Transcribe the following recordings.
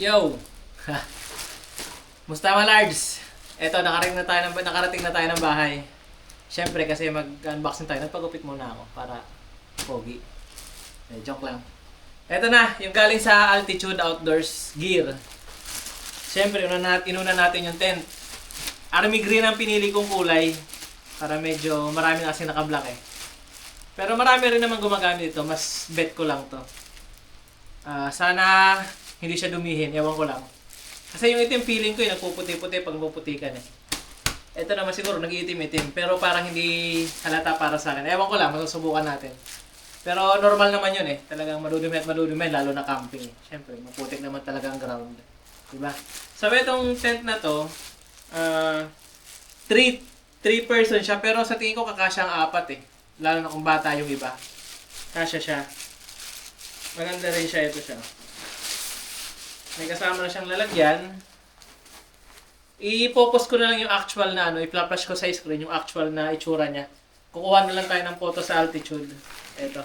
Yo! Musta mga lards? Eto, nakarating na tayo ng, nakarating na tayo ng bahay. Siyempre, kasi mag-unboxing tayo. Nagpagupit muna ako para pogi. Eh, joke lang. Eto na, yung galing sa Altitude Outdoors Gear. Siyempre, una nat inuna natin yung tent. Army green ang pinili kong kulay. Para medyo marami na kasi naka-black eh. Pero marami rin naman gumagamit ito. Mas bet ko lang to. Ah, sana hindi siya dumihin. Ewan ko lang. Kasi yung itim feeling ko yung nagpuputi-puti pag puputikan eh. Ito naman siguro nag-iitim-itim. Pero parang hindi halata para sa akin. Ewan ko lang. Masusubukan natin. Pero normal naman yun eh. Talagang madudumi at madudumi. Lalo na camping. Siyempre, maputik naman talaga ang ground. Diba? So, itong tent na to, ah, three, three person siya. Pero sa tingin ko kakasya ang apat eh. Lalo na kung bata yung iba. Kasya siya. Maganda rin siya. Ito siya. May kasama na siyang lalagyan. I-focus ko na lang yung actual na ano, i-flash ko sa screen yung actual na itsura niya. Kukuha na lang tayo ng photo sa altitude. Ito.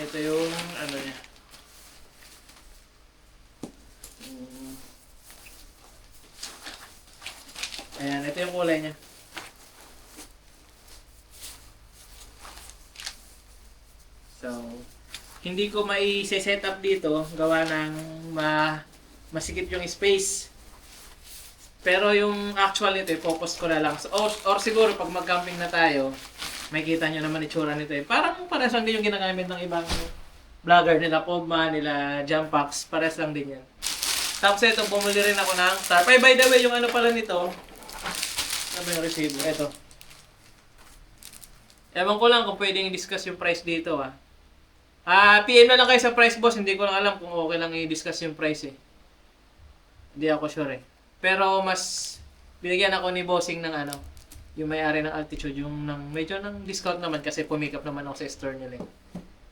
Ito yung ano niya. Ayan, ito yung kulay niya. So, hindi ko mai-set up dito gawa ng ma masikip yung space. Pero yung actual nito, focus ko na lang. So, or, or siguro pag mag-camping na tayo, may kita nyo naman itsura nito eh. Parang pares lang din yung ginagamit ng ibang vlogger nila, Pogma, nila Jumpax. Pares lang din yan. Tapos ito, bumili rin ako ng tarp. Ay, by the way, yung ano pala nito, ano ba yung receiver? Ito. Ewan ko lang kung pwedeng i-discuss yung price dito ah. Ah, PM na lang kayo sa price boss. Hindi ko lang alam kung okay lang i-discuss yung price eh. Hindi ako sure eh. Pero mas binigyan ako ni bossing ng ano, yung may-ari ng altitude, yung ng, medyo ng discount naman kasi pumikap naman ako sa store nila eh.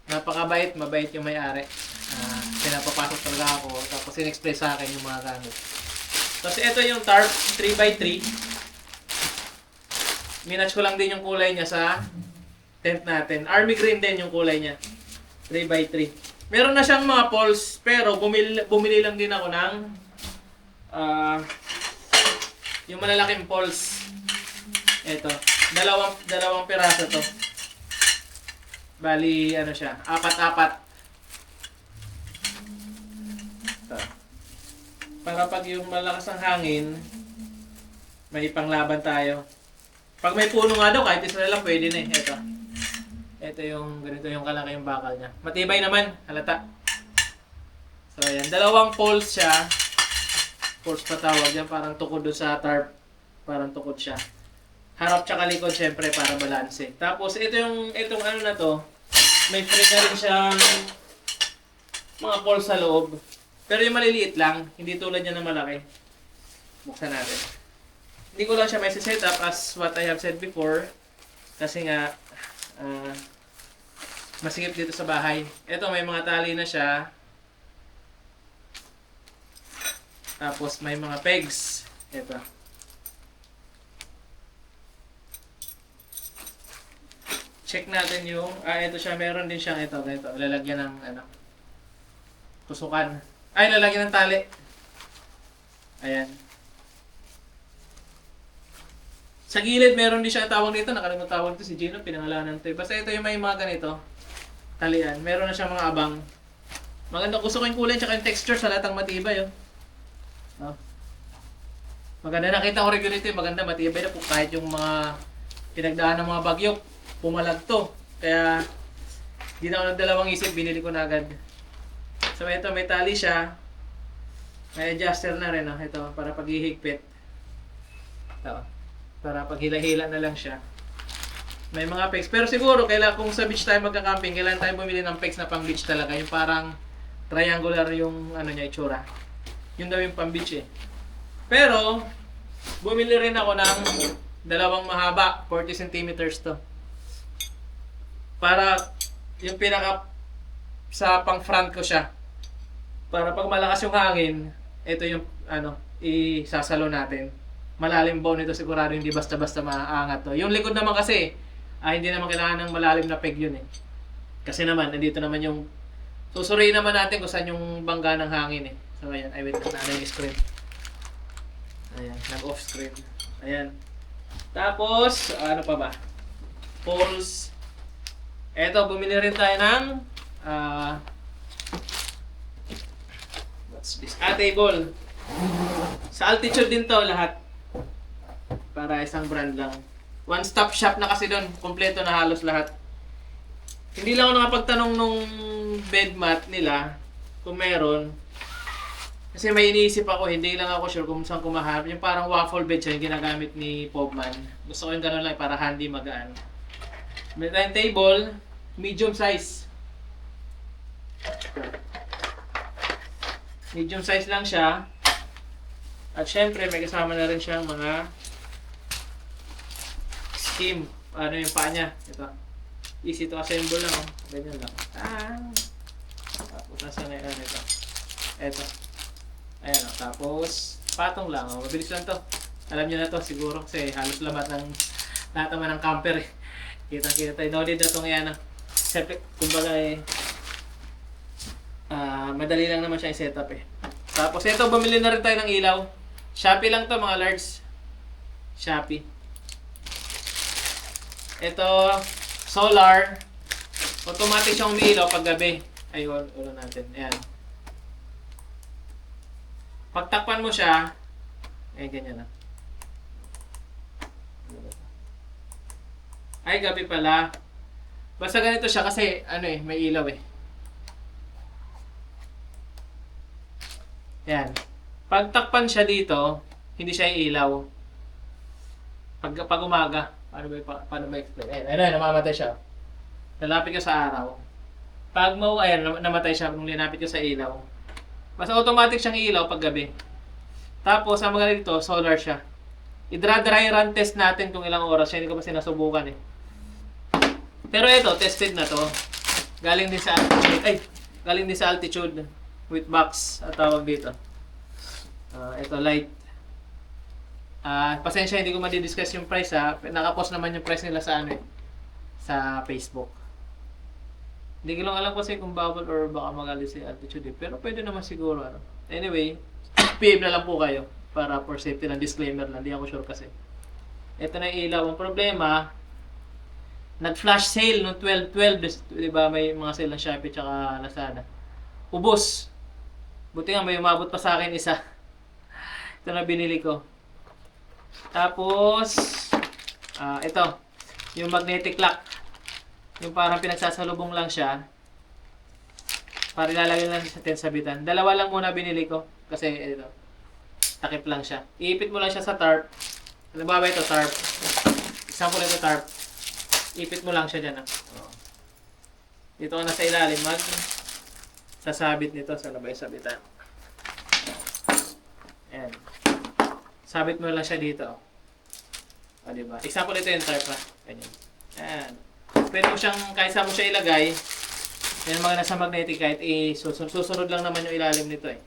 Napakabait, mabait yung may-ari. Ah, pinapapasok talaga ako. Tapos in-express sa akin yung mga gamit. Tapos ito yung tarp 3x3. Minatch ko lang din yung kulay niya sa tent natin. Army green din yung kulay niya. 3x3. Meron na siyang mga poles, pero bumili, bumili lang din ako ng ah yung malalaking poles. Ito. Dalawang, dalawang piraso to. Bali, ano siya, apat-apat. Ito. Para pag yung malakas ang hangin, may panglaban tayo. Pag may puno nga daw, kahit isa na lang pwede na eh. Ito. Ito yung, ganito yung kalaki yung bakal niya. Matibay naman, halata. So, ayan. Dalawang poles siya. Poles pa tawag yan. Parang tukod doon sa tarp. Parang tukod siya. Harap tsaka likod, syempre, para balanse. Tapos, ito yung, itong ano na to, may free na rin siyang mga poles sa loob. Pero yung maliliit lang, hindi tulad yan ng malaki. Buksan natin. Hindi ko lang siya may set up as what I have said before. Kasi nga, ah, masikip dito sa bahay. Ito, may mga tali na siya. Tapos may mga pegs. Ito. Check natin yung, ah, ito siya, meron din siyang ito, ito, lalagyan ng, ano, tusukan. Ay, lalagyan ng tali. Ayan. Sa gilid, meron din siya tawag dito. Nakalimutan tawag si Gino. Pinangalanan to. eh. Basta ito yung may mga ganito. Talian. Meron na siyang mga abang. Maganda. Gusto ko yung kulay tsaka yung texture sa latang matibay. Oh. No? Maganda. Nakita ko ganito. eh. Maganda. Matibay na po. Kahit yung mga pinagdaan ng mga bagyo. Pumalag to. Kaya hindi na ako nagdalawang isip. Binili ko na agad. So ito may tali siya. May adjuster na rin. Oh. Ito. Para paghihigpit. Ito para pag hila-hila na lang siya. May mga pegs. Pero siguro, kailangan kung sa beach tayo magka-camping, kailangan tayo bumili ng pegs na pang beach talaga. Yung parang triangular yung ano niya, itsura. Yun daw yung pang beach eh. Pero, bumili rin ako ng dalawang mahaba, 40 centimeters to. Para yung pinaka sa pang front ko siya. Para pag malakas yung hangin, ito yung ano, isasalo natin malalim bone nito sigurado hindi basta-basta maaangat to. Yung likod naman kasi, ah, hindi naman kailangan ng malalim na peg yun eh. Kasi naman, nandito naman yung, susuriin naman natin kung saan yung bangga ng hangin eh. So, ayan. Ay, wait. Naano yung screen. Ayan. Nag-off screen. Ayan. Tapos, ano pa ba? Poles. Eto, bumili rin tayo ng ah what's this? Ah, table. Sa altitude din to lahat. Para isang brand lang. One stop shop na kasi doon. Kompleto na halos lahat. Hindi lang ako nakapagtanong nung bed mat nila kung meron. Kasi may iniisip ako, hindi lang ako sure kung saan kumahanap. Yung parang waffle bed siya, yung ginagamit ni Pobman. Gusto ko yung gano'n lang, para handy magaan. May tayong table, medium size. Medium size lang siya. At syempre, may kasama na rin siyang mga skim. Ano yung paa niya? Ito. Easy to assemble lang. Oh. Ganyan lang. Ah. Tapos, nasa na yan ito. Ito. Ayan o. Tapos, patong lang. Oh. Mabilis lang to. Alam niyo na to siguro kasi halos lahat ng lahat naman ng camper. eh. Kita-kita tayo. No need na itong yan. ah. Siyempre, kumbaga eh, ah madali lang naman siya i-setup eh. Tapos ito, bumili na rin tayo ng ilaw. Shopee lang to mga large. Shopee. Ito, solar. Automatic siyang umiilaw pag gabi. Ay, ulo natin. Ayan. Pagtakpan mo siya, eh, ganyan na. Ay, gabi pala. Basta ganito siya kasi, ano eh, may ilaw eh. Yan. Pag takpan siya dito, hindi siya ilaw. Pag, pag umaga, paano ba, pa, paano ba explain? Ayan, ayan, namamatay siya. Lalapit ka sa araw. Pag mau, nam- namatay siya nung linapit ka sa ilaw. Basta automatic siyang ilaw pag gabi. Tapos, ang maganda dito, solar siya. I-dry run test natin kung ilang oras siya. Hindi ko pa sinasubukan eh. Pero ito, tested na to. Galing din sa altitude. Ay, galing din sa altitude with box at tawag dito. Ah, ito light. Ah, pasensya hindi ko ma-discuss yung price ha. Nakapost naman yung price nila sa ano eh, sa Facebook. Hindi ko lang alam kasi kung bawal or baka magalit si altitude eh. Pero pwede naman siguro ano. Anyway, PM na lang po kayo para for safety lang disclaimer lang. Hindi ako sure kasi. Ito na yung ilaw. Ang problema, nag-flash sale noong 12-12, di ba? May mga sale ng Shopee tsaka Lazada. Ubos. Buti nga may umabot pa sa akin isa. Ito na binili ko. Tapos, ah ito. Yung magnetic lock. Yung parang pinagsasalubong lang siya. Para ilalagay lang sa sabitan. Dalawa lang muna binili ko. Kasi ito. Takip lang siya. Iipit mo lang siya sa tarp. Ano ba ba ito? Tarp. Example ito tarp. Ipit mo lang siya dyan. Oo. Dito ka na sa ilalim. Mag sasabit nito sa labay sabitan. Ayan. Sabit mo lang siya dito. O, diba? Example ito yung tarp ha. Ganyan. Ayan. Pwede mo siyang, kahit saan mo siya ilagay, yan mga nasa magnetic kahit i susunod, lang naman yung ilalim nito eh.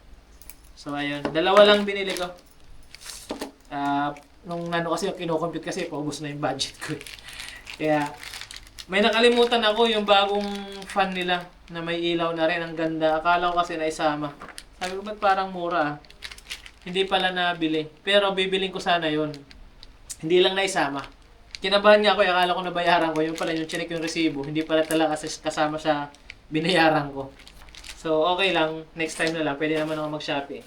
So ayun, dalawa lang binili ko. Ah, nung nano kasi kinocompute kasi paubos na yung budget ko eh. Kaya may nakalimutan ako yung bagong fan nila na may ilaw na rin. Ang ganda. Akala ko kasi naisama. Sabi ko, ba't parang mura ah? Hindi pala nabili. Pero bibiling ko sana yon Hindi lang naisama. Kinabahan niya ako, akala ko nabayaran ko. Yung pala yung chinek yung resibo. Hindi pala talaga kasama sa binayaran ko. So, okay lang. Next time na lang. Pwede naman ako mag-shopee.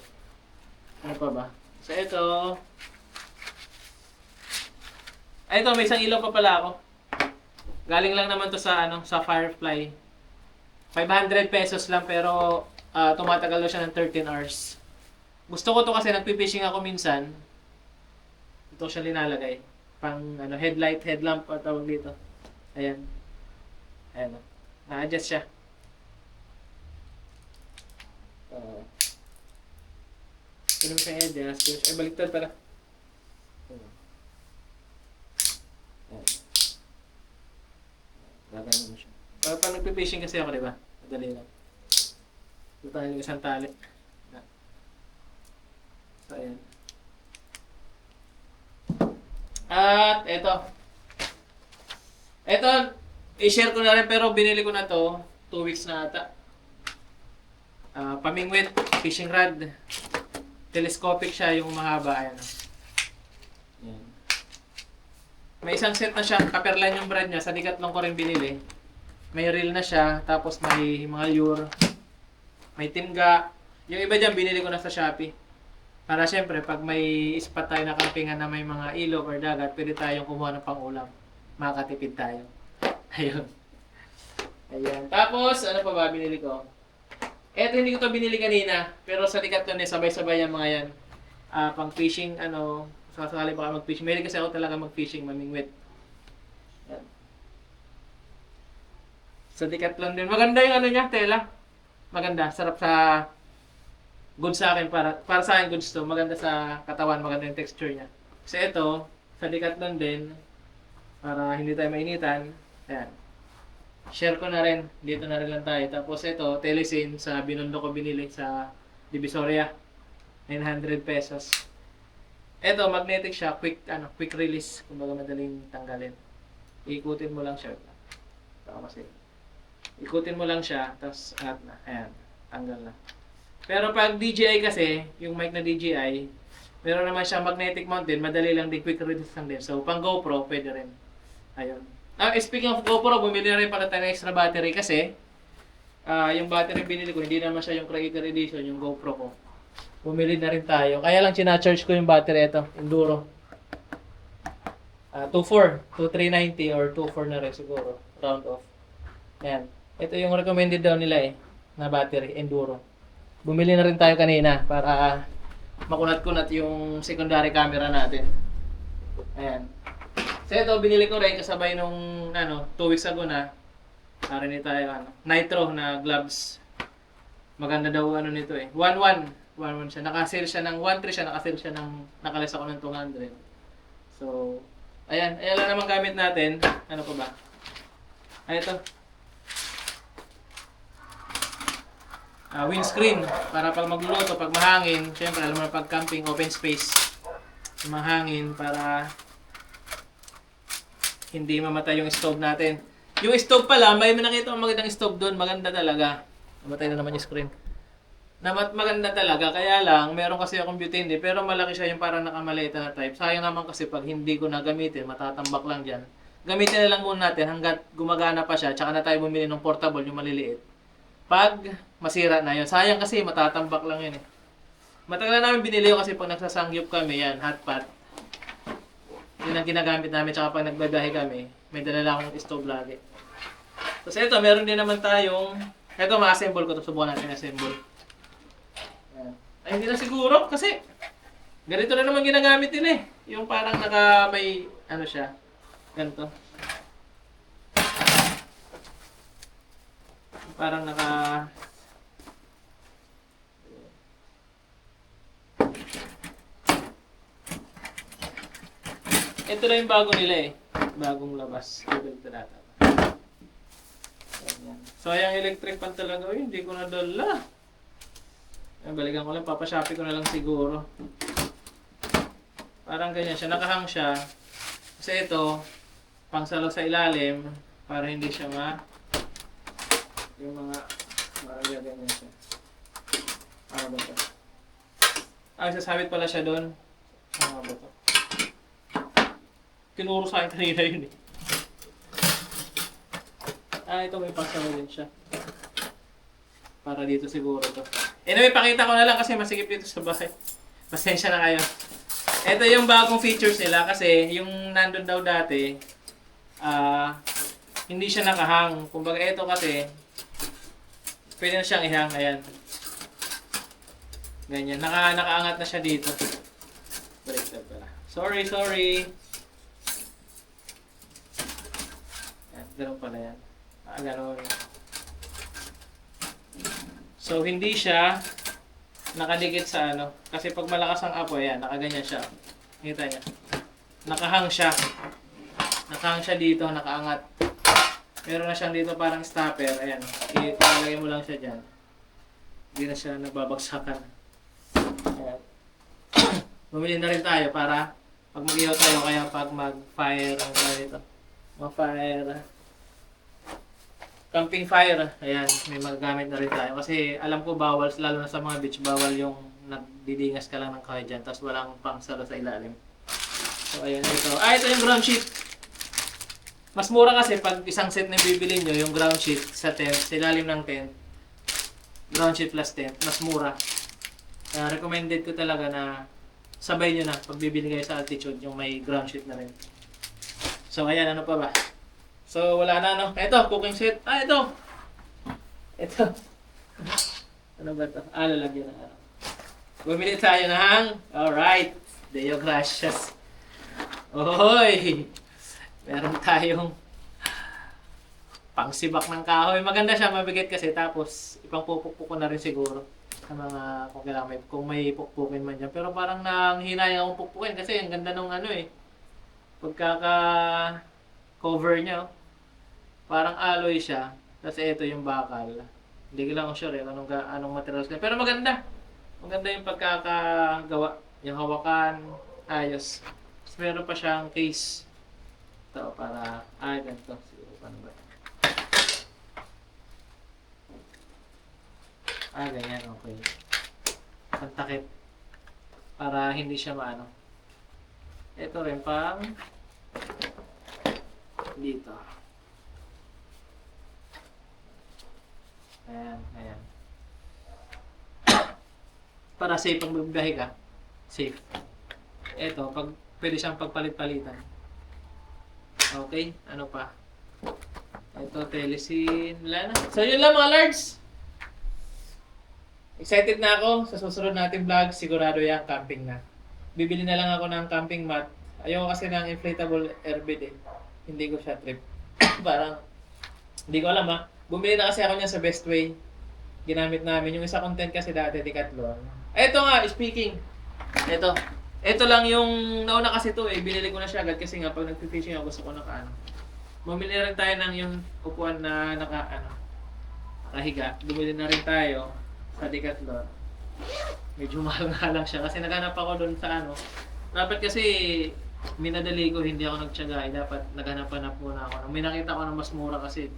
Ano pa ba? So, ito. Ay, ito. May isang ilaw pa pala ako. Galing lang naman to sa ano sa Firefly. 500 pesos lang pero ah, tumatagal daw siya ng 13 hours. Gusto ko to kasi nagpi-fishing ako minsan. Ito siya linalagay. Pang ano headlight, headlamp at tawag dito. Ayan. Ayan. oh. Na-adjust siya. Uh, naman siya i-adjust. Ay, baliktad pala. Ayan. Gagano mo siya. Pag, pag nagpe-fishing kasi ako, di ba? Madali lang. Ito tayo ng isang tali. So, ayan. At, eto. Eto, i-share ko na rin pero binili ko na to 2 weeks na ata. Ah, pamingwit, fishing rod. Telescopic siya, yung mahaba. Ayan. Yan. May isang set na siya, kaperlan yung brand niya. Sa Decathlon ko rin binili. May reel na siya, tapos may mga lure. May timga. Yung iba dyan, binili ko na sa Shopee. Para syempre, pag may spot tayo na campingan na may mga ilog or dagat, pwede tayong kumuha ng pang-ulam. Makakatipid tayo. Ayun. Ayan. Tapos, ano pa ba binili ko? Eto, hindi ko to binili kanina. Pero sa Decathlon eh, sabay-sabay yung mga yan. Ah, pang fishing, ano, sasakali baka mag-fishing. Mahilig kasi ako talaga mag-fishing, mamingwit. Yan. Sa Decathlon din. Maganda yung ano niya, tela. Maganda. Sarap sa good sa akin para para sa akin goods to. Maganda sa katawan, maganda yung texture niya. Kasi ito, sa Decathlon din para hindi tayo mainitan. Ayan. Share ko na rin. Dito na rin lang tayo. Tapos ito, Telesin sa Binondo ko binili sa Divisoria. 900 pesos. Ito, magnetic siya. Quick, ano, quick release. Kumbaga madaling tanggalin. Ikutin mo lang siya. Tama kasi. Ikutin mo lang siya. Tapos, at na. Ayan. Tanggal na. Pero pag DJI kasi, yung mic na DJI, meron naman siya magnetic mount din, madali lang din, quick release lang din. So, pang GoPro, pwede rin. Ayun. Ah, speaking of GoPro, bumili na rin pala tayo ng extra battery kasi ah yung battery binili ko, hindi naman siya yung Creator Edition, yung GoPro ko. Bumili na rin tayo. Kaya lang charge ko yung battery ito, Enduro. Ah, 2.4, 2.390 or 2.4 na rin siguro, round off. Yan. Ito yung recommended daw nila eh, na battery, Enduro. Bumili na rin tayo kanina para makunat-kunat yung secondary camera natin. Ayan. So ito, binili ko rin kasabay nung ano, 2 weeks ago na. Narinig tayo ano, Nitro na gloves. Maganda daw ano nito eh. 1-1. 1-1 siya. Naka-sale siya ng 1-3 siya. Naka-sale siya ng, nakalis ako ng 200. So, ayan. Ayan lang naman gamit natin. Ano pa ba? Ay, ito. Ah, windscreen. Para pag magluluto, pag mahangin. Siyempre, alam mo pag camping, open space. Mahangin para hindi mamatay yung stove natin. Yung stove pala, may nakita ko magandang stove doon. Maganda talaga. Mamatay na naman yung screen. Namat maganda talaga. Kaya lang, meron kasi akong butane pero malaki siya yung parang nakamalita na type. Sayang naman kasi pag hindi ko na gamitin, matatambak lang dyan. Gamitin na lang muna natin hanggat gumagana pa siya. Tsaka na tayo bumili ng portable, yung maliliit. Pag masira na yun. Sayang kasi matatambak lang yun eh. Matagal na namin binili yun kasi pag nagsasangyup kami, yan, hot pot. Yun ang ginagamit namin, tsaka pag nagbabiyahe kami, may dala akong stove lagi. Tapos ito, meron din naman tayong, ito ma-assemble ko, to subukan natin assemble. Ay, hindi na siguro, kasi ganito na naman ginagamit nila eh. Yung parang naka, may, ano siya, ganito. Parang naka, ito na yung bago nila eh. Bagong labas. Data. Ganyan. So, yung electric pan talaga, uy, hindi ko nadala. Ay, balikan ko lang, papashopee ko na lang siguro. Parang ganyan siya, nakahang siya. Kasi ito, pangsalo sa ilalim, para hindi siya ma... Yung mga... Parang ganyan siya. Ano ba ito? Ah, sasabit pala siya doon. Ano ba ito? Tinuro sa akin kanina yun eh. Ah, ito may pasawa din siya. Para dito siguro to. Anyway, pakita ko na lang kasi masikip dito sa bahay. Pasensya na kayo. Ito yung bagong features nila kasi yung nandun daw dati, ah, hindi siya nakahang. Kumbaga ito kasi, pwede na siyang ihang. Ayan. Ganyan. Naka, nakaangat na siya dito. Baliktad pala. Sorry, sorry. Yan, ganun pala yan. Ah, ganun. So, hindi siya nakadikit sa ano. Kasi pag malakas ang apoy, yan, nakaganyan siya. Kita niya. Nakahang siya. Nakahang siya dito, nakaangat. Meron na siyang dito parang stopper. Ayan. Ilalagay mo lang siya dyan. Hindi na siya nagbabagsakan. Ayan. Bumili na rin tayo para pag mag tayo, kaya pag mag-fire, ang dito, mag-fire, camping fire. Ayan, may magagamit na rin tayo. Kasi alam ko bawal, lalo na sa mga beach, bawal yung nagdidingas ka lang ng kahoy dyan. Tapos walang pangsalo sa ilalim. So, ayan ito. Ah, ito yung ground sheet. Mas mura kasi pag isang set na bibili nyo, yung ground sheet sa tent, sa ilalim ng tent, ground sheet plus tent, mas mura. Kaya recommended ko talaga na sabay nyo na pag bibili kayo sa altitude, yung may ground sheet na rin. So, ayan, ano pa ba? So, wala na, no? Ito, cooking set. Ah, ito! Ito. ano ba ito? Ah, lalagyan na. ano. Bumili tayo ng... Alright. Deo gracias. Ohoy! Meron tayong pangsibak ng kahoy. Maganda siya, mabigat kasi. Tapos, ipangpupukpuk ko na rin siguro sa mga kung kailangan may, kung may pukpukin man dyan. Pero parang nanghinayang akong pukpukin kasi ang ganda nung ano eh. Pagkaka cover niya, oh. parang alloy siya. Tapos ito yung bakal. Hindi ko lang sure eh, anong, anong materials niya. Pero maganda. Maganda yung pagkakagawa. Yung hawakan, ayos. Tapos meron pa siyang case. Ito, para, ah, ganito. Siguro, paano ba? Ah, ganyan, okay. Pantakip. Para hindi siya maano. Ito rin pang dito. Ayan, ayan. Para safe pag magbiyahe ka. Safe. Ito, pag pwede siyang pagpalit-palitan. Okay, ano pa? Ito, telesin. Wala na. So, yun lang mga lards. Excited na ako sa susunod nating vlog. Sigurado yan, camping na. Bibili na lang ako ng camping mat. Ayoko kasi ng inflatable airbed eh. Hindi ko siya trip. Parang, hindi ko alam ha. Bumili na kasi ako niya sa Best Way. Ginamit namin. Yung isa content kasi dati, Decathlon. Ito nga, speaking. Ito. Ito lang yung, nauna kasi to eh. Binili ko na siya agad kasi nga pag nag-fishing ako, gusto ko naka ano. Mamili rin tayo ng yung upuan na naka, ano, nakahiga. Bumili na rin tayo sa Decathlon. Medyo mahal nga lang siya kasi naghanap ako doon sa ano. Dapat kasi minadali ko, hindi ako nagtyaga. Eh, dapat naghanap-hanap muna ako. May nakita ko na mas mura kasi.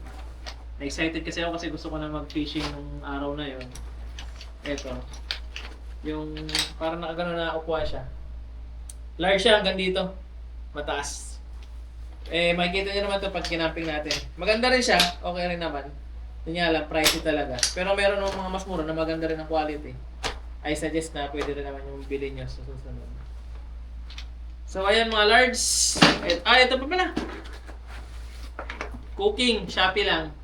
Na-excited kasi ako kasi gusto ko na mag-fishing nung araw na yon. Ito. Yung parang nakagano na upuan siya. Large siya hanggang dito. Mataas. Eh, makikita niyo naman to pag kinamping natin. Maganda rin siya. Okay rin naman. Yun nga lang, pricey talaga. Pero meron ng mga mas mura na maganda rin ang quality. I suggest na pwede rin naman yung bilhin nyo sa susunod. So, ayan mga large. Et, ah, ito pa pala. Cooking, Shopee lang.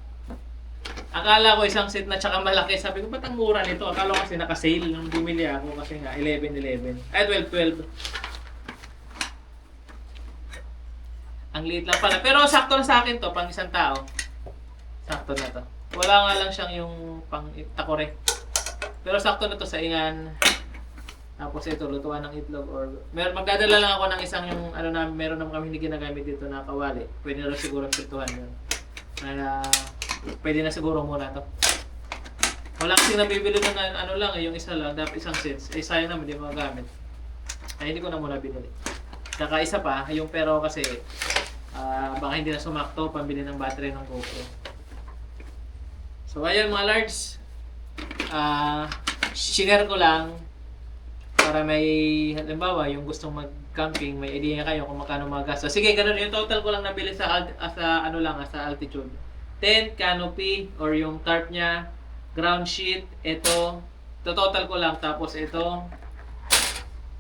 Akala ko isang set na tsaka malaki. Sabi ko, ba't ang mura nito? Akala ko kasi naka-sale nung bumili ako kasi nga 11-11. Ay, 12-12. Ang liit lang pala. Pero sakto na sa akin to, pang isang tao. Sakto na to. Wala nga lang siyang yung pang takore. Pero sakto na to sa ingan. Tapos ito, lutuan ng itlog or... Mer magdadala lang ako ng isang yung ano na meron naman kami hindi ginagamit dito na kawali. Pwede na siguro prituhan yun. Na, pwede na siguro muna to. Wala kasi nabibili na na- ano lang, eh, yung isa lang, dapat isang sets. Eh sayang naman, hindi magagamit. Ay hindi ko na muna binili. Kaka isa pa, yung pero kasi ah baka hindi na sumakto pambili ng battery ng GoPro. So ayun mga large, ah share ko lang para may halimbawa yung gustong mag-camping, may idea kayo kung magkano magasto. Sige, ganun yung total ko lang nabili sa ah, sa ano lang sa altitude. Tent, canopy or yung tarp niya, ground sheet, ito, to total ko lang tapos ito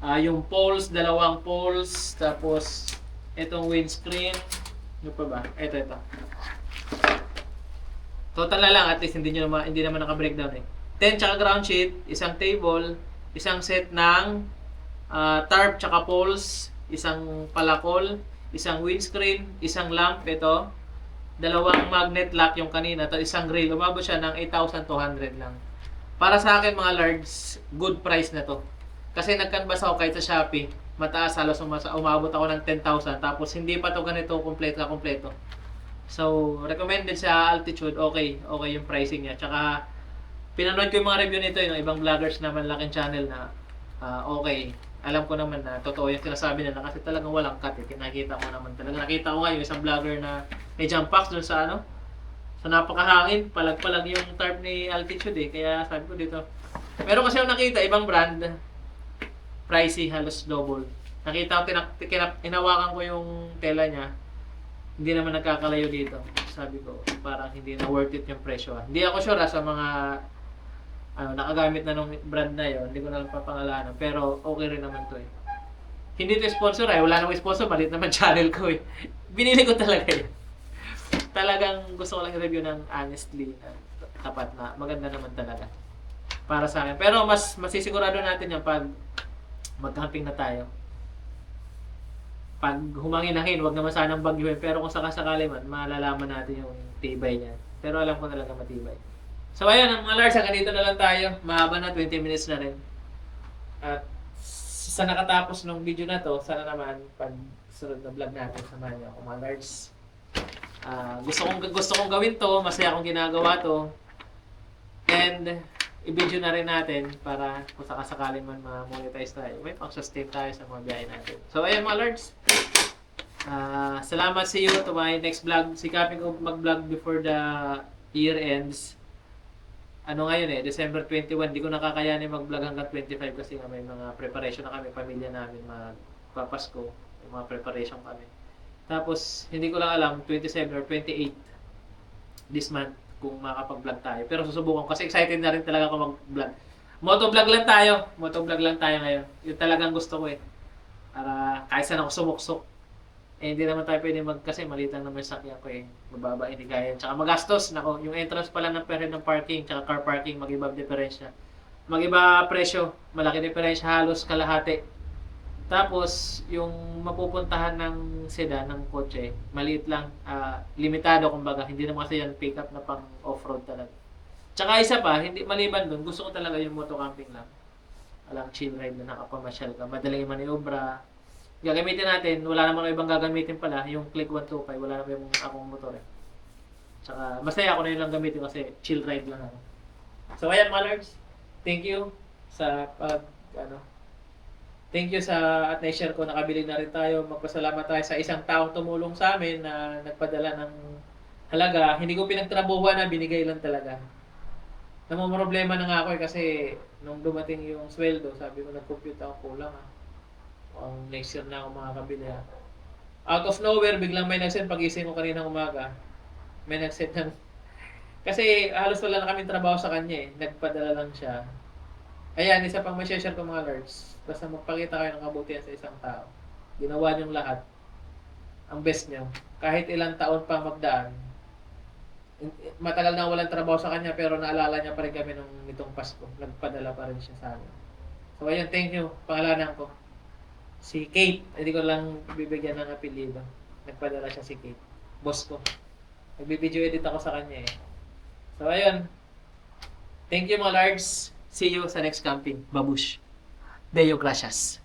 ah yung poles, dalawang poles, tapos itong windscreen, ano pa ba? Ito, ito. Total na lang, at least hindi, nyo naman, hindi naman naka-breakdown eh. 10 tsaka ground sheet, isang table, isang set ng ah, tarp tsaka poles, isang palakol, isang windscreen, isang lamp, ito, dalawang magnet lock yung kanina, at isang grill. Umabot siya ng 8,200 lang. Para sa akin mga large, good price na to. Kasi nag-canvas ako kahit sa Shopee, mataas halos umasa, umabot ako ng 10,000 tapos hindi pa to ganito kompleto na kompleto. So, recommended sa altitude, okay, okay yung pricing niya. Tsaka pinanood ko yung mga review nito, yung ibang vloggers naman laking channel na ah, okay. Alam ko naman na totoo yung sinasabi nila kasi talagang walang cut eh. Nakita ko naman talaga. Nakita ko nga yung isang vlogger na may jump packs dun sa ano, Sa napakahangin, palag-palag yung tarp ni Altitude eh. Kaya sabi ko dito. Meron kasi ako nakita, ibang brand. Pricey, halos double. Nakita ko, tinak, kinap, inawakan ko yung tela niya. Hindi naman nagkakalayo dito. Sabi ko, parang hindi na worth it yung presyo. ah. Hindi ako sure ah, sa mga ano, nakagamit na nung brand na yon, hindi ko na lang papangalanan. Pero okay rin naman to eh. Hindi to sponsor eh. Wala namang sponsor. Malit naman channel ko eh. Binili ko talaga yun. Talagang gusto ko lang i-review ng honestly. na tapat na. Maganda naman talaga. Para sa akin. Pero mas masisigurado natin yan pag mag-camping na tayo. Pag humangin-hangin, wag naman sanang bagyuhin. Pero kung sakasakali man, malalaman natin yung tibay niya. Pero alam ko talaga matibay. So ayun, ang mga Lars, hanggang dito na lang tayo. Mahaba na, 20 minutes na rin. At sa nakatapos ng video na to, sana naman pag sunod na vlog natin, samahan niyo ako mga Lars. Ah, gusto kong gusto kong gawin to, masaya akong ginagawa to. And i-video na rin natin para kung sakasakaling man ma-monetize tayo, may pang-sustain tayo sa mga biyahe natin. So ayun mga Lords, Ah, salamat see you to my next vlog. Sikapin ko mag-vlog before the year ends. Ano ngayon eh, December 21, di ko nakakayanin mag-vlog hanggang 25 kasi nga may mga preparation na kami, pamilya namin magpapasko, may mga preparation kami. Tapos, hindi ko lang alam, 27 or 28 this month kung makakapag-vlog tayo. Pero susubukan kasi excited na rin talaga ako mag-vlog. Motovlog lang tayo. Motovlog lang tayo ngayon. Yun talagang gusto ko eh. Para kahit saan ako sumuksok. Eh, hindi naman tayo pwede mag, kasi maliit lang naman yung ko eh. Mababa, hindi kaya. Tsaka magastos. Nako, yung entrance pala ng perhen ng parking, tsaka car parking, mag-iba diferensya. Mag-iba presyo, malaki diferensya, halos kalahati. Tapos, yung mapupuntahan ng sedan, ng kotse, maliit lang, ah, limitado kumbaga. Hindi naman kasi yan pick up na pang off-road talaga. Tsaka isa pa, hindi maliban dun, gusto ko talaga yung moto camping lang. Alang chill ride na nakapamasyal ka. Madaling maniobra, gagamitin natin, wala naman ibang gagamitin pala, yung Click 125, wala naman yung akong motor eh. Tsaka, masaya ako na yun lang gamitin kasi chill ride lang ako. So, ayan mga lords, thank you sa pag, ano, thank you sa at na-share ko, nakabili na rin tayo, magpasalamat tayo sa isang taong tumulong sa amin na nagpadala ng halaga, hindi ko pinagtrabuhan na binigay lang talaga. Namumroblema na nga ako eh kasi nung dumating yung sweldo, sabi ko nag-compute ako kulang ah ang next year na ako makakabili ha. Out of nowhere, biglang may nag-send pag-ising ko kanina umaga. May nag-send ng... Kasi halos wala na kami trabaho sa kanya eh. Nagpadala lang siya. Ayan, isa pang may share ko mga lords. Basta magpakita kayo ng kabutihan sa isang tao. Ginawa niyong lahat. Ang best niyo. Kahit ilang taon pa magdaan, matagal na walang trabaho sa kanya pero naalala niya pa rin kami nung nitong Pasko. Nagpadala pa rin siya sa amin. So ayun, thank you. Pangalanan ko. Si Kate, hindi ko lang bibigyan ng apelido. Nagpadala siya si Kate. Boss ko. Nagbibideo edit ako sa kanya eh. So ayun. Thank you mga lards. See you sa next camping. Babush. Deo gracias.